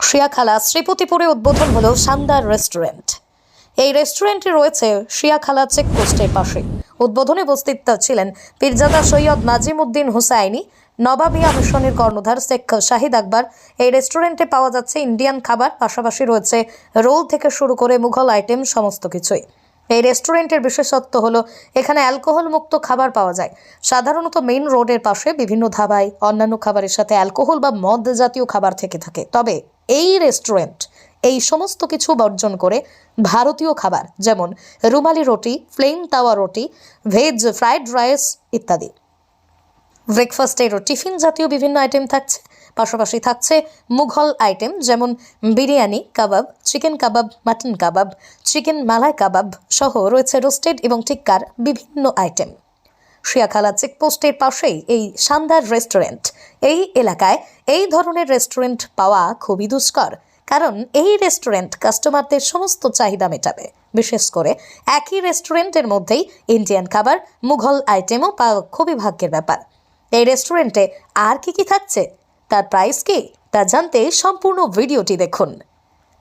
শিয়াখালা শ্রীপতিপুরে উদ্বোধন হলো শানদার রেস্টুরেন্ট। এই রেস্টুরেন্টটি রয়েছে শিয়াখালা চেকপোস্টের পাশে। উদ্বোধনে উপস্থিত ছিলেন পীরজাদা সৈয়দ নাজিম উদ্দিন হুসাইনি নবাবিয়া মিশনের কর্ণধার শেখ শাহিদ আকবর। এই রেস্টুরেন্টে পাওয়া যাচ্ছে ইন্ডিয়ান খাবার, পাশাপাশি রয়েছে রোল থেকে শুরু করে মুঘল আইটেম, সমস্ত কিছুই। এই রেস্টুরেন্টের বিশেষত্ব হলো, এখানে অ্যালকোহল মুক্ত খাবার পাওয়া যায়। সাধারণত মেইন রোডের পাশে বিভিন্ন ধাবায় অন্যান্য খাবারের সাথে অ্যালকোহল বা মদ জাতীয় খাবার থেকে থাকে। তবে এই রেস্টুরেন্ট এই সমস্ত কিছু বর্জন করে ভারতীয় খাবার, যেমন রুমালি রুটি ফ্লেম তাওয়া রুটি ভেজ ফ্রাইড রাইস ইত্যাদি। ব্রেকফাস্টের টিফিন জাতীয় বিভিন্ন আইটেম থাকছে, পাশাপাশি থাকছে মুঘল আইটেম যেমন biryani, kebab chicken kebab mutton kebab chicken malai kebab সহ রয়েছে রোস্টেড এবং টিক্কার বিভিন্ন আইটেম শিয়াখালা চেকপোস্টের পাশেই এই শানদার রেস্টুরেন্ট। এই এলাকায় এই ধরনের রেস্টুরেন্ট পাওয়া খুবই দুষ্কর, কারণ এই রেস্টুরেন্ট কাস্টমারদের সমস্ত চাহিদা মেটাবে। বিশেষ করে একই রেস্টুরেন্টের মধ্যেই ইন্ডিয়ান খাবার, মুঘল আইটেমও পাওয়া খুবই ভাগ্যের ব্যাপার। এই রেস্টুরেন্টে আর কি কি থাকছে? তার প্রাইস কি? তা জানতে সম্পূর্ণ ভিডিওটি দেখুন।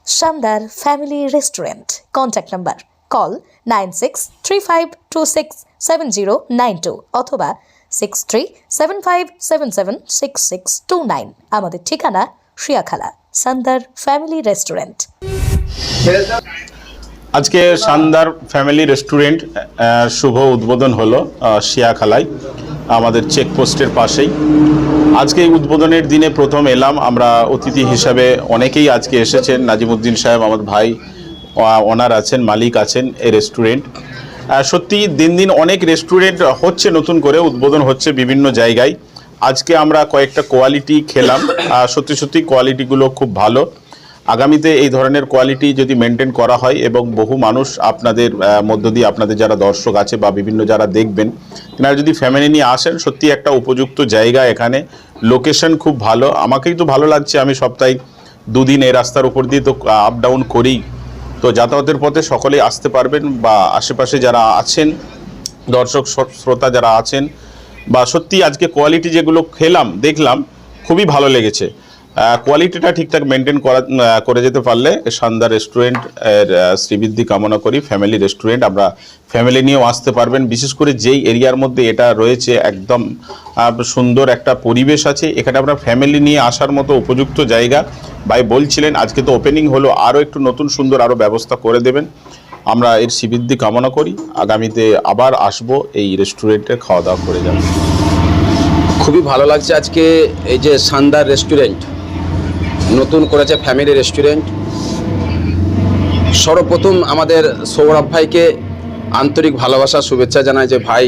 Shandar family restaurant, contact number. Call nine six three five two six seven zero nine two অথবা six three seven five seven seven six six two nine আমাদের ঠিকানা শিয়াখালা, সান্দার ফ্যামিলি রেস্টুরেন্ট। আজকে সান্দার ফ্যামিলি রেস্টুরেন্ট শুভ উদ্বোধন হলো শিয়াখালায়, আমাদের চেকপোস্টের পাশেই। আজকে এই উদ্বোধনের দিনে প্রথম এলাম, আমরা অতিথি হিসাবে অনেকেই আজকে এসেছেন, নাজিমুদ্দিন সাহেব, আমার ভাই ওনার আছেন, মালিক আছেন এই রেস্টুরেন্ট সত্যি দিন দিন অনেক রেস্টুরেন্ট হচ্ছে, নতুন করে উদ্বোধন হচ্ছে বিভিন্ন জায়গায়। আজকে আমরা কয়েকটা কোয়ালিটি খেলাম। সত্যি সত্যি কোয়ালিটিগুলো খুব ভালো। আগামীতে এই ধরনের কোয়ালিটি যদি মেনটেন করা হয় এবং বহু মানুষ আপনাদের মধ্য দিয়ে আপনাদের যারা দর্শক আছে বা বিভিন্ন যারা দেখবেন, তেনারা যদি ফ্যামিলি নিয়ে আসেন, সত্যি একটা উপযুক্ত জায়গা এখানে। লোকেশন খুব ভালো। আমাকেই তো ভালো লাগছে, আমি সপ্তাহে দুদিন এই রাস্তার উপর দিয়ে তো আপ ডাউন করি তো যাতায়াতের পথে সকলেই আসতে পারবেন বা আশেপাশে যারা আছেন, দর্শক শ্রোতা যারা আছেন, বা সত্যি আজকে কোয়ালিটি যেগুলো খেলাম, দেখলাম, খুবই ভালো লেগেছে। কোয়ালিটিটা ঠিকঠাক মেনটেন করা করে যেতে পারলে শানদার রেস্টুরেন্টের শ্রীবৃদ্ধি কামনা করি। ফ্যামিলি রেস্টুরেন্ট আমরা ফ্যামিলি নিয়েও আসতে পারবেন। বিশেষ করে যেই এরিয়ার মধ্যে এটা রয়েছে, একদম সুন্দর একটা পরিবেশ আছে। এখানে আপনার ফ্যামিলি নিয়ে আসার মতো উপযুক্ত জায়গা। ভাই বলছিলেন, আজকে তো ওপেনিং হলো আরও একটু নতুন সুন্দর আরও ব্যবস্থা করে দেবেন। আমরা এর শ্রীবৃদ্ধি কামনা করি, আগামীতে আবার আসব এই রেস্টুরেন্টে খাওয়া দাওয়া করে যাব। খুবই ভালো লাগছে আজকে এই যে শানদার রেস্টুরেন্ট নতুন করেছে ফ্যামিলি রেস্টুরেন্ট সর্বপ্রথম আমাদের সৌরভ ভাইকে আন্তরিক ভালোবাসা, শুভেচ্ছা জানায় যে ভাই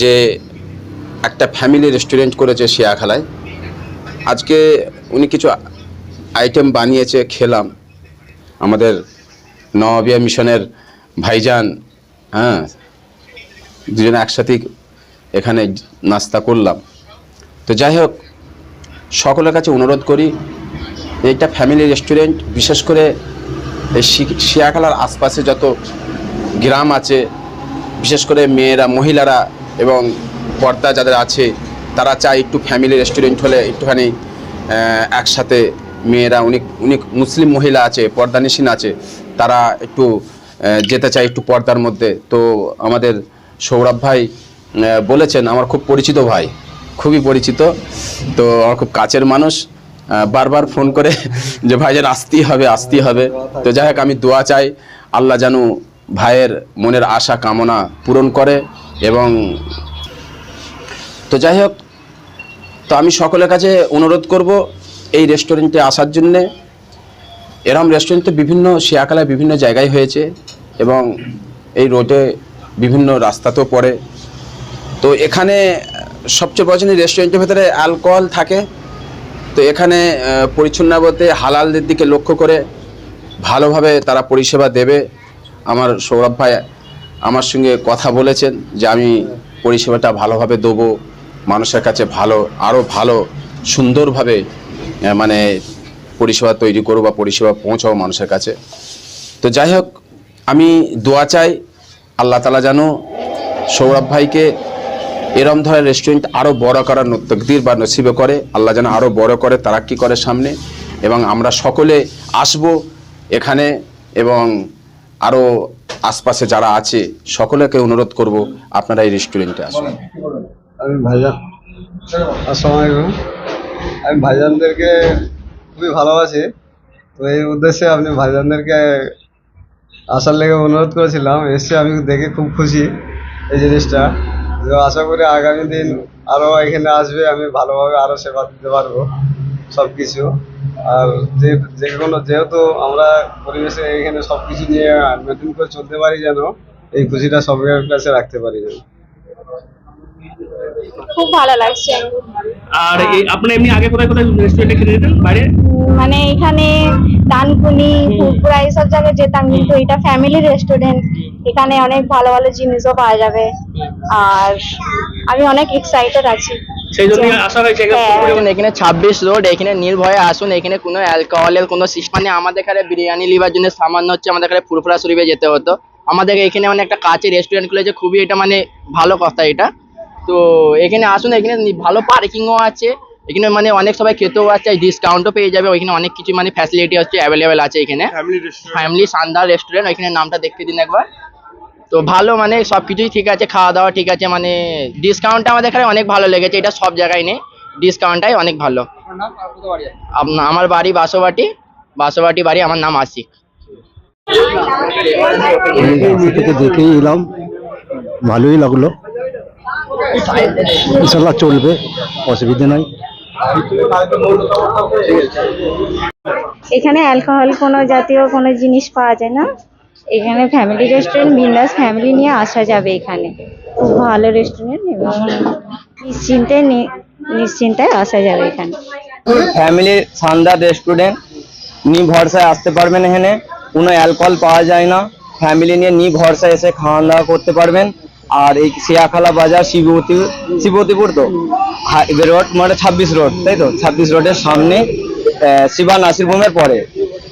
যে একটা ফ্যামিলি রেস্টুরেন্ট করেছে শিয়াখালায়। আজকে উনি কিছু আইটেম বানিয়েছে, খেলাম। আমাদের নবাবিয়া মিশনের ভাইজান হ্যাঁ দুজনে একসাথে এখানে নাস্তা করলাম। তো যাই হোক, সকলের কাছে অনুরোধ করি, এইটা ফ্যামিলি রেস্টুরেন্ট বিশেষ করে এই শিয়াখালার আশপাশে যত গ্রাম আছে, বিশেষ করে মেয়েরা, মহিলারা এবং পর্দা যাদের আছে, তারা চায় একটু ফ্যামিলি রেস্টুরেন্ট হলে একটুখানি একসাথে মেয়েরা অনেক অনেক মুসলিম মহিলা আছে, পর্দানিসীন আছে, তারা একটু যেতে চায় একটু পর্দার মধ্যে। তো আমাদের সৌরভ ভাই বলেছেন, আমার খুব পরিচিত ভাই, খুবই পরিচিত, তো আমার খুব কাছের মানুষ বারবার ফোন করে যে ভাই যেন আসতেই হবে আসতেই হবে। তো যাই হোক, আমি দোয়া চাই, আল্লাহ যেন ভাইয়ের মনের আশা, কামনা পূরণ করে এবং তো যাই হোক, তো আমি সকলের কাছে অনুরোধ করব এই রেস্টুরেন্টে আসার জন্যে এরম রেস্টুরেন্ট তো বিভিন্ন শিয়াখালায় বিভিন্ন জায়গায় হয়েছে এবং এই রোডে বিভিন্ন রাস্তাতেও পড়ে। তো এখানে সবচেয়ে জিনিস রেস্টুরেন্টের ভেতরে অ্যালকোহল থাকে। তো এখানে পরিচ্ছন্ন বলতে হালালদের দিকে লক্ষ্য করে ভালোভাবে তারা পরিষেবা দেবে। আমার সৌরভ ভাই আমার সঙ্গে কথা বলেছেন যে আমি পরিষেবাটা ভালোভাবে দেবো। মানুষের কাছে ভালো আরও ভালো, সুন্দরভাবে মানে পরিষেবা তৈরি করো বা পরিষেবা পৌঁছাও মানুষের কাছে। তো যাই হোক, আমি দোয়া চাই আল্লাহ তালা যেন সৌরভ ভাইকে এরম ধরনের রেস্টুরেন্ট আরও বড় করার তকদির বা নসিবে করে, আল্লাহ যেন আরও বড় করে তারা তারাক্কি করে সামনে এবং আমরা সকলে আসব এখানে এবং আরও আশপাশে যারা আছে সকলেকে অনুরোধ করব আপনারা এই রেস্টুরেন্টে আসুন। আমি আলাইকুম। আমি ভাইজানদেরকে খুবই ভালোবাসি। তো এই উদ্দেশ্যে আপনি ভাইজানদেরকে আসার লেগে অনুরোধ করেছিলাম, এসে আমি দেখে খুব খুশি এই জিনিসটা। তো আশা করি আগামী দিন আরও এখানে আসবে, আমি ভালোভাবে আরও সেবা দিতে পারব সব কিছু আর যে যে কোনো, যেহেতু আমরা পরিবেশে এখানে সব কিছু নিয়ে মেনটেন করে চলতে পারি যেন, এই খুশিটা সবার কাছে রাখতে পারি যেন। খুব ভালো লাগছে। আর আপনি এমনি আগে কোথায় কোথায় রেস্টুরেন্টে খেতে যেতেন? বাইরে? মানে এখানে ডানকুনি ফুলপুরা এইসব জায়গায় যেতাম কিন্তু এটা ফ্যামিলি রেস্টুরেন্ট এখানে অনেক ভালো ভালো জিনিসও পাওয়া যাবে। আর আমি অনেক এক্সাইটেড আছি। সেই জন্য আসা হয়েছে এখানে হ্যাঁ। এখানে ছাব্বিশ রোড এখানে নির্ভয়ে আসুন এখানে কোনো অ্যালকোহলের কোনো সিস্টেম নেই। আমাদের এখানে বিরিয়ানি লিবার জন্য সামান্য হচ্ছে আমাদের এখানে ফুরফুরা শরীফে যেতে হতো। আমাদের এখানে মানে একটা কাছে রেস্টুরেন্ট খুলেছে খুবই এটা মানে ভালো কথা এটা। তো এখানে আসুন এখানে ভালো পার্কিংও আছে। এখানে মানে অনেক সবাই খেতেও আছে ডিসকাউন্টও পেয়ে যাবে। ওইখানে অনেক কিছু মানে ফ্যাসিলিটি হচ্ছে অ্যাভেলেবেল আছে এখানে। ফ্যামিলি শানদার রেস্টুরেন্ট ওইখানে নামটা দেখতে দিন একবার। তো ভালো মানে সব কিছুই ঠিক আছে খাওয়া দাওয়া ঠিক আছে মানে ডিসকাউন্টটা আমাদের এখানে অনেক ভালো লেগেছে এটা সব জায়গায় নেই। ডিসকাউন্টটাই অনেক ভালো। আমার বাড়ি বাসোবাটি বাসোবাটি বাড়ি আমার নাম আশিক। দেখেই এলাম ভালোই লাগল। ইনশাল্লাহ চলবে অসুবিধা নাই। এখানে অ্যালকোহল কোনো জাতীয় কোনো জিনিস পাওয়া যায় না। এখানে ফ্যামিলি রেস্টুরেন্ট বিন্দাস ফ্যামিলি নিয়ে আসা যাবে এখানে। খুব ভালো রেস্টুরেন্ট এবং নিশ্চিন্তে নি- নিশ্চিন্তায় আসা যাবে এখানে। ফ্যামিলি শানদার রেস্টুরেন্ট নি ভরসায় আসতে পারবেন এখানে। কোনো অ্যালকোহল পাওয়া যায় না। ফ্যামিলি নিয়ে নি ভরসায় এসে খাওয়া দাওয়া করতে পারবেন। আর এই শিয়াখালা বাজার শিবতী শিবতীপুর তো। হাইওয়ে রোড মানে ছাব্বিশ রোড তাই তো? ছাব্বিশ রোডের সামনে আহ, শিবা নাসির হোমের পরে।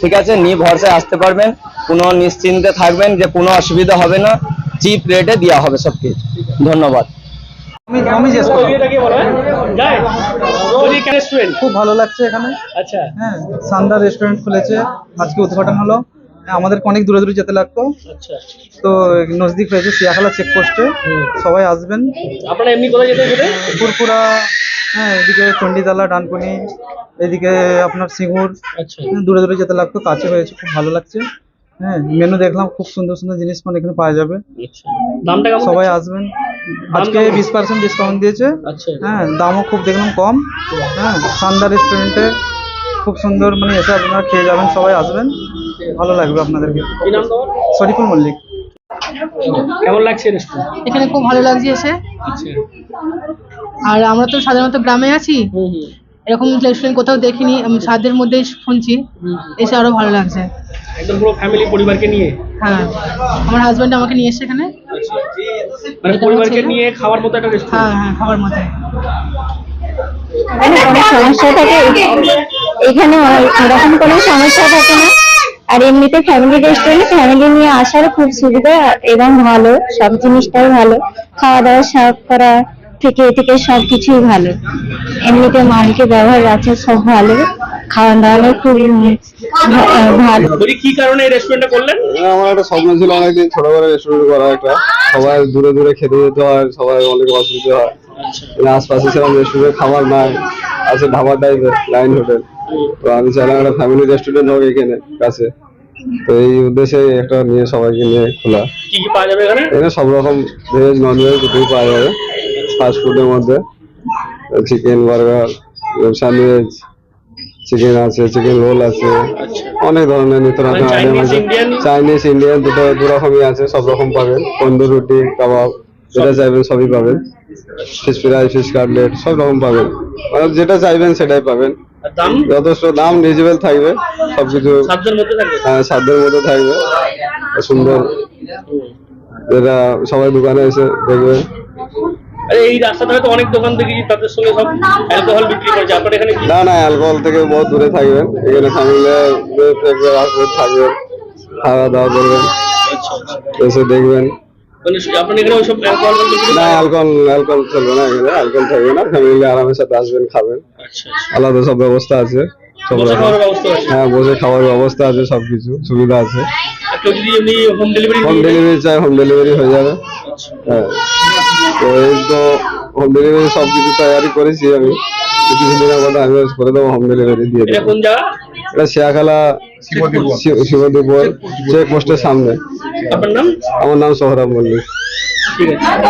ঠিক আছে? নি ভরসায় আসতে পারবেন কোনো নিশ্চিন্তে থাকবেন যে কোনো অসুবিধা হবে না চিপ রেটে দেওয়া হবে সব কিছু ধন্যবাদ হ্যাঁ? খুব ভালো লাগছে এখানে। আচ্ছা। হ্যাঁ সান্দার রেস্টুরেন্ট খুলেছে। আজকে উদ্ঘাটন হলো। হ্যাঁ, আমাদেরকে অনেক দূরে দূরে যেতে লাগতো। আচ্ছা। তো নজদিক হয়েছে সিয়াখালা চেকপোস্টে সবাই আসবেন। আপনারা এমনি কোথায় যেতে যেতে পুরপুরা হ্যাঁ এদিকে চণ্ডীতলা ডানকুনি এদিকে আপনার সিঙ্গুর। আচ্ছা। হ্যাঁ, দূরে দূরে যেতে লাগতো কাছে হয়েছে খুব ভালো লাগছে। হ্যাঁ মেনু দেখলাম খুব সুন্দর সুন্দর জিনিস মানে এখানে পাওয়া যাবে। আচ্ছা। দামটা সবাই আসবেন। আজকে বিশ পার্সেন্ট ডিসকাউন্ট দিয়েছে। হ্যাঁ দামও খুব দেখলাম কম। হ্যাঁ সান্দার রেস্টুরেন্টে খুব সুন্দর মানে এসে আপনারা খেয়ে যাবেন সবাই আসবেন। ভালো লাগবে আপনাদেরকে। কি নাম তোমার? শরীফুল মল্লিক। কেমন লাগছে রেস্টুরেন্ট এখানে খুব ভালো লাগছে এসে। আচ্ছা। আর আমরা তো সাধারণত গ্রামে আছি। এরকম রেস্টুরেন্ট কোথাও দেখিনি। সাদের মধ্যে শুনছি। এসে আরও ভালো লাগছে। একদম পুরো ফ্যামিলি পরিবারকে নিয়ে? হ্যাঁ। আমার হাজব্যান্ড আমাকে নিয়ে এসে এখানে। আচ্ছা। মানে পরিবারকে নিয়ে খাওয়ার মতো একটা হ্যাঁ রেস্টুরেন্ট হ্যাঁ হ্যাঁ খাবার মতো। এখানে কোনো সমস্যা থাকে। এখানে ওরকম কোনো সমস্যা থাকে না। আর এমনিতে ফ্যামিলি রেস্টুরেন্ট ফ্যামিলি নিয়ে আসার খুব সুবিধা এবং ভালো সব জিনিসটাই ভালো। খাওয়া দাওয়া সার্ভ করা থেকে এ থেকে সব কিছুই ভালো। এমনিতে মানকে ব্যবহার আছে সব ভালো। খাওয়া দাওয়ানো খুব ভালো। বলি কি কারণে এই রেস্টুরেন্টটা করলেন? আমার একটা স্বপ্ন ছিল অনেকদিন ছোট করে রেস্টুরেন্ট করা একটা। সবাই দূরে দূরে খেতে যেতে হয় সবাই অনেক অসুবিধা হয়। আশপাশে সেরকম রেস্টুরেন্ট খাবার নাই আছে ধাবা টাইপের লাইন হোটেল তো আমি চাইলাম একটা ফ্যামিলি রেস্টুরেন্ট হোক এখানে কাছে। তো এই উদ্দেশ্যে একটা নিয়ে সবাইকে নিয়ে খোলা। কি কি পাওয়া যাবে এখানে? এখানে সব রকম ভেজ নন ভেজ দুটোই পাওয়া যাবে। ফাস্ট ফুডের মধ্যে। চিকেন বার্গার স্যান্ডউইচ চিকেন আছে চিকেন রোল আছে। অনেক ধরনের নিত্য নতুন মানে আইটেম আছে। চাইনিজ ইন্ডিয়ান দুটো দু রকমই আছে সব রকম পাবেন। তন্দুর রুটি কাবাব যেটা চাইবেন সবই পাবেন। ফিশ ফ্রাই ফিশ কাটলেট সব রকম পাবেন। মানে যেটা চাইবেন সেটাই পাবেন। দাম? যথেষ্ট দাম রিজনেবল থাকবে সবকিছু মধ্যে থাকবে? সাধ্যের মধ্যে থাকবে। সুন্দর। যেটা সবাই দোকানে এসে দেখবে। আরে এই অনেক দোকান দেখেছি তাদের সঙ্গে সব অ্যালকোহল বিক্রি করেছে। আপনার এখানে না না অ্যালকোহল থেকে বহুত দূরে থাকবেন। এখানে ফ্যামিলি থাকবেন খাওয়া দাওয়া করবেন। এসে দেখবেন। না অ্যালকোহল অ্যালকোহল চলবে না এখানে অ্যালকোহল থাকবে না ফ্যামিলি আরামের সাথে আসবেন খাবেন। আচ্ছা আলাদা সব ব্যবস্থা আছে সব হ্যাঁ বসে খাওয়ার ব্যবস্থা আছে সব কিছু সুবিধা আছে। হোম ডেলিভারি হোম ডেলিভারি চাই হোম ডেলিভারি হয়ে যাবে। হ্যাঁ। তো এই তো হোম ডেলিভারি সব কিছু তৈরি করেছি আমি। আমি করে দেবো হোম ডেলিভারি দিয়ে এটা দেবো কোন জায়গা? এটা শিয়াখালা শিবদীপুর। চেক পোস্টের সামনে। আমার নাম সোহরাব মল্লিক। ঠিক আছে।